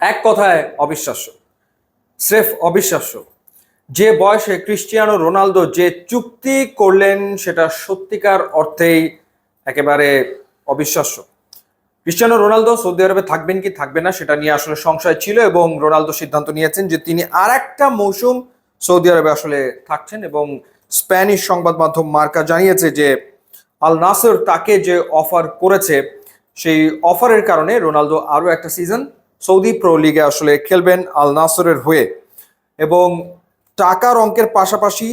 এক কথায় অবিশ্বাস্য, স্রেফ অবিশ্বাস্য। যে বয়সে ক্রিস্টিয়ানো রোনালদো যে চুক্তি করলেন সেটা সত্যিকার অর্থেই একেবারে অবিশ্বাস্য। ক্রিস্টিয়ানো রোনালদো সৌদি আরবে থাকবেন কি থাকবে না সেটা নিয়ে আসলে সংশয় ছিল এবং রোনালদো সিদ্ধান্ত নিয়েছেন যে তিনি আর একটা মৌসুম সৌদি আরবে আসলে থাকছেন এবং স্প্যানিশ সংবাদ মাধ্যম মার্কা জানিয়েছে যে আল নাসর তাকে যে অফার করেছে, সেই অফারের কারণে রোনালদো আরও একটা সিজন সৌদি প্রো লিগে আসলে খেলবেন আল নাসরের হয়ে। এবং টাকার অঙ্কের পাশাপাশি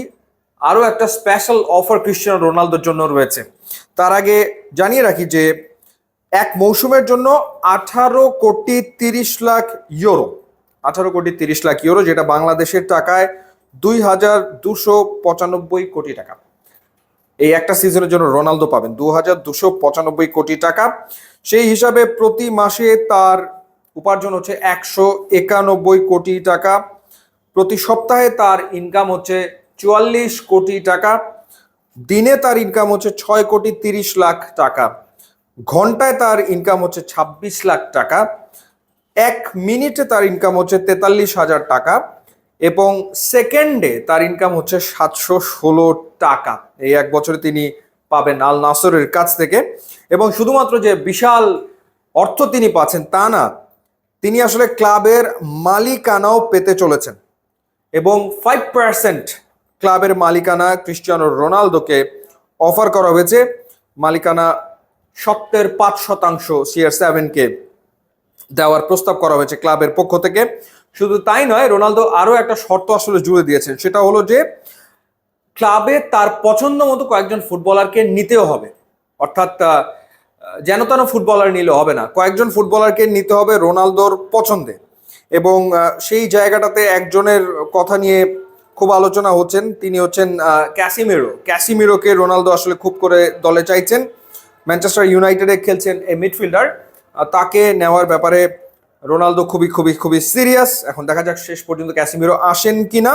আরও একটা স্পেশাল অফার ক্রিস্টিয়ানো রোনালদোর জন্য রয়েছে। তার আগে জানিয়ে রাখি যে এক মৌসুমের জন্য আঠারো কোটি তিরিশ লাখ ইউরো, আঠারো কোটি তিরিশ লাখ ইউরো, যেটা বাংলাদেশের টাকায় দুই হাজার দুশো পঁচানব্বই কোটি টাকা। এই একটা সিজনের জন্য রোনালদো পাবেন দু হাজার দুশো পঁচানব্বই কোটি টাকা। সেই হিসাবে প্রতি মাসে তার উপার্জন হচ্ছে একশো একানব্বই কোটি টাকা। প্রতি সপ্তাহে তার ইনকাম হচ্ছে চুয়াল্লিশ কোটি টাকা। দিনে তার ইনকাম হচ্ছে ছয় কোটি তিরিশ লাখ টাকা। ঘন্টায় তার ইনকাম হচ্ছে ছাব্বিশ লাখ টাকা। এক মিনিটে তার ইনকাম হচ্ছে তেতাল্লিশ হাজার টাকা এবং সেকেন্ডে তার ইনকাম হচ্ছে সাতশো ষোলো টাকা। এই এক বছরে তিনি পাবেন আল নাসরের কাছ থেকে এবং শুধুমাত্র যে বিশাল অর্থ তিনি পাচ্ছেন তা না তিনি আসলে ক্লাবের মালিকানাও পেতে চলেছেন। এবং ফাইভ পার্সেন্ট ক্লাবের মালিকানা ক্রিস্টিয়ানো রোনালদোকে অফার করা হয়েছে। মালিকানা সত্তর পাঁচ শতাংশ সিআর সেভেনকে দেওয়ার প্রস্তাব করা হয়েছে ক্লাবের পক্ষ থেকে। শুধু তাই নয়, রোনালদো আরও একটা শর্ত আসলে জুড়ে দিয়েছেন। সেটা হলো যে, ক্লাবে তার পছন্দ মতো কয়েকজন ফুটবলারকে নিতেও হবে। অর্থাৎ যেন তেন ফুটবলার নিলে হবে না। কয়েকজন ফুটবলারকে নিতে হবে রোনালদোর পছন্দে। এবং সেই জায়গাটাতে একজনের কথা নিয়ে খুব আলোচনা হচ্ছেন, তিনি হচ্ছেন ক্যাসিমিরো। ক্যাসিমিরোকে রোনালদো আসলে খুব করে দলে চাইছেন। ম্যানচেস্টার ইউনাইটেডে খেলছেন এ মিডফিল্ডার। তাকে নেওয়ার ব্যাপারে রোনালদো খুবই খুবই খুবই সিরিয়াস। এখন দেখা যাক শেষ পর্যন্ত ক্যাসিমিরো আসেন কিনা।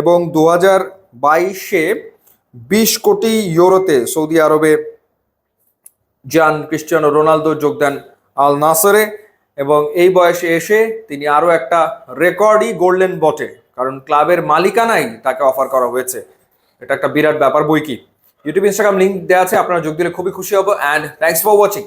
এবং দু হাজার বাইশে বিশ কোটি ইউরোতে সৌদি আরবে যান ক্রিস্টিয়ানো রোনালদো যোগ দেন আল নাসরে এবং এই বয়সে এসে তিনি আরও একটা রেকর্ডই গড়লেন বটে, কারণ ক্লাবের মালিকানাই তাকে অফার করা হয়েছে। এটা একটা বিরাট ব্যাপার বই কি। ইউটিউব ইনস্টাগ্রাম লিঙ্ক দেওয়া আছে, আপনারা যোগ দিলে খুবই খুশি হব অ্যান্ড থ্যাংকস ফর ওয়াচিং